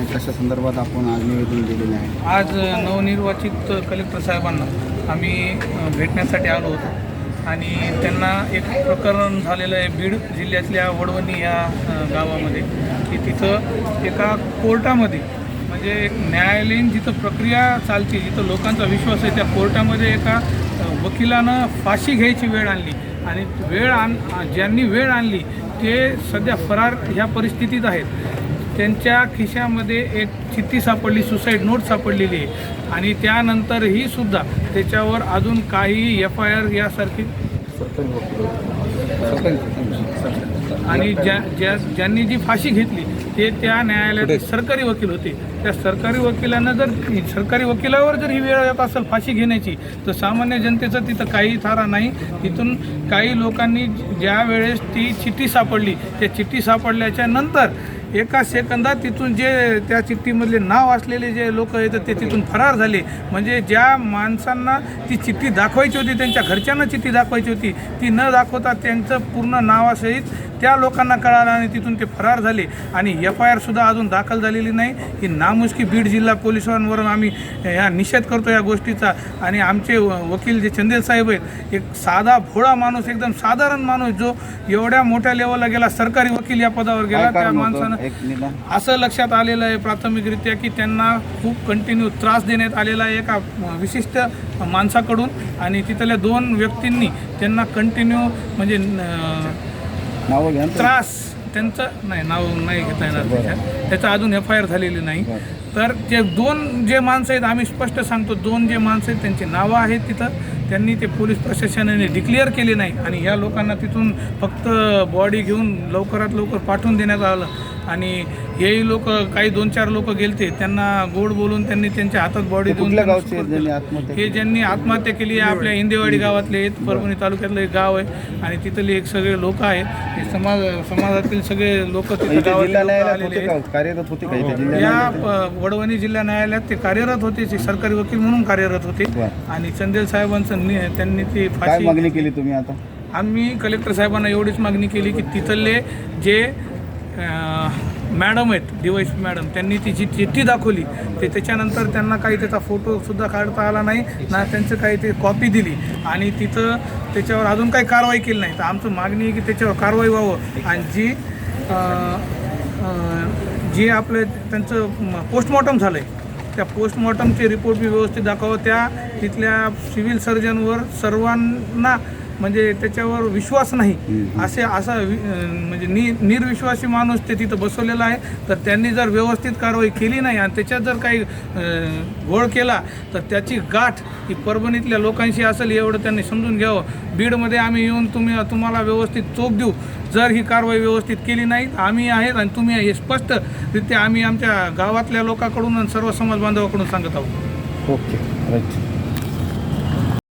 आहे कशा संदर्भात आपण आज निवेदन दिलेलं आहे. आज नवनिर्वाचित कलेक्टर साहेबांना आम्ही भेटण्यासाठी आलो होतो. आणि त्यांना एक प्रकरण झालेलं आहे बीड जिल्ह्यातल्या वडवणी या गावामध्ये. की तिथं एका कोर्टामध्ये म्हणजे एक न्यायालयीन जिथं प्रक्रिया चालते जिथं लोकांचा विश्वास आहे त्या कोर्टामध्ये एका वकिलानं फाशी घ्यायची वेळ आणली. आणि वेळ आण ज्यांनी वेळ आणली ते सध्या फरार ह्या परिस्थितीत आहेत. त्यांच्या खिशामध्ये एक चिठ्ठी सापडली सुसाईड नोट सापडलेली आहे. आणि त्यानंतरही सुद्धा त्याच्यावर अजून काही एफ आय आर यासारखी आणि ज्या ज्या ज्यांनी जी फाशी घेतली ते त्या न्यायालयात सरकारी वकील होते. त्या सरकारी वकिलांना जर सरकारी वकिलावर जर ही वेळ येत असेल फाशी घेण्याची तर सामान्य जनतेचं तिथं काही थारा नाही. तिथून काही लोकांनी ज्या वेळेस ती चिठ्ठी सापडली त्या चिठ्ठी सापडल्याच्या नंतर एका सेकंदात तिथून जे त्या चिठ्ठीमधले नाव असलेले जे लोक आहेत ते तिथून फरार झाले. म्हणजे ज्या माणसांना ती चिठ्ठी दाखवायची होती त्यांच्या घरच्यांना चिठ्ठी दाखवायची होती ती न दाखवता त्यांचं पूर्ण नावासहित त्या लोकांना कळालं आणि तिथून ते फरार झाले. आणि एफ आय आरसुद्धा अजून दाखल झालेली नाही. ही नामुष्की बीड जिल्हा पोलिसांवर आम्ही ह्या निषेध करतो या गोष्टीचा. आणि आमचे व- वकील जे चंदेल साहेब आहेत एक साधा भोळा माणूस एकदम साधारण माणूस जो एवढ्या मोठ्या लेवलला गेला सरकारी वकील या पदावर गेला त्या माणसानं असं लक्षात आलेलं आहे प्राथमिकरित्या की त्यांना खूप कंटिन्यू त्रास देण्यात आलेला आहे एका विशिष्ट माणसाकडून. आणि तिथल्या दोन व्यक्तींनी त्यांना कंटिन्यू म्हणजे नावं घ्या. त्रास त्यांचं नाही नाव नाही घेता येणार त्याच्यात. त्याचं अजून एफ आय आर झालेली नाही. तर ते दोन जे माणसं आहेत आम्ही स्पष्ट सांगतो दोन जे माणसं आहेत त्यांची नावं आहेत तिथं. त्यांनी ते पोलीस प्रशासनाने डिक्लेअर केले नाही. आणि या लोकांना तिथून फक्त बॉडी घेऊन लवकरात लवकर पाठवून देण्यात आलं. आणि हेही लोक काही दोन चार लोक गेलते त्यांना गोड बोलून त्यांनी त्यांच्या हातात बॉडी देऊन हे? ज्यांनी आत्महत्या केली आहे आपल्या इंदेवाडी गावातले आहेत परभणी तालुक्यातलं एक गाव आहे आणि तिथले एक सगळे लोक आहेत. हे समाज समाजातील सगळे लोक या वडवणी जिल्हा न्यायालयात ते कार्यरत होते सरकारी वकील म्हणून कार्यरत होते. आणि चंदेल साहेबांचं त्यांनी ती फाशी मागणी केली तुम्ही आता? आम्ही कलेक्टर साहेबांना एवढीच मागणी केली की तिथले जे मॅडम आहेत डिवाईस मॅडम त्यांनी ती जी चिठ्ठी दाखवली ते त्याच्यानंतर त्यांना काही त्याचा फोटोसुद्धा काढता आला नाही ना त्यांचं काही ते कॉपी दिली. आणि तिथं त्याच्यावर अजून काही कारवाई केली नाही. तर आमचं मागणी आहे की त्याच्यावर कारवाई व्हावं. आणि जी जे आपलं त्यांचं पोस्टमॉर्टम झालं आहे त्या पोस्टमॉर्टमचे रिपोर्ट बी व्यवस्थित दाखवावं त्या तिथल्या सिव्हिल सर्जनवर सर्वांना म्हणजे त्याच्यावर विश्वास नाही. असे असा म्हणजे नि निर्विश्वासी माणूस ते तिथं बसवलेला आहे. तर त्यांनी जर व्यवस्थित कारवाई केली नाही आणि त्याच्यात जर काही घोळ केला तर त्याची गाठ ही परभणीतल्या लोकांशी असेल एवढं त्यांनी समजून घ्यावं. बीडमध्ये आम्ही येऊन तुम्ही तुम्हाला व्यवस्थित चोख देऊ. जर ही कारवाई व्यवस्थित केली नाही आम्ही आहेत आणि तुम्ही हे स्पष्टरित्या आम्ही आमच्या गावातल्या लोकांकडून आणि सर्व समाज बांधवाकडून सांगत आहोत. ओके. राईट.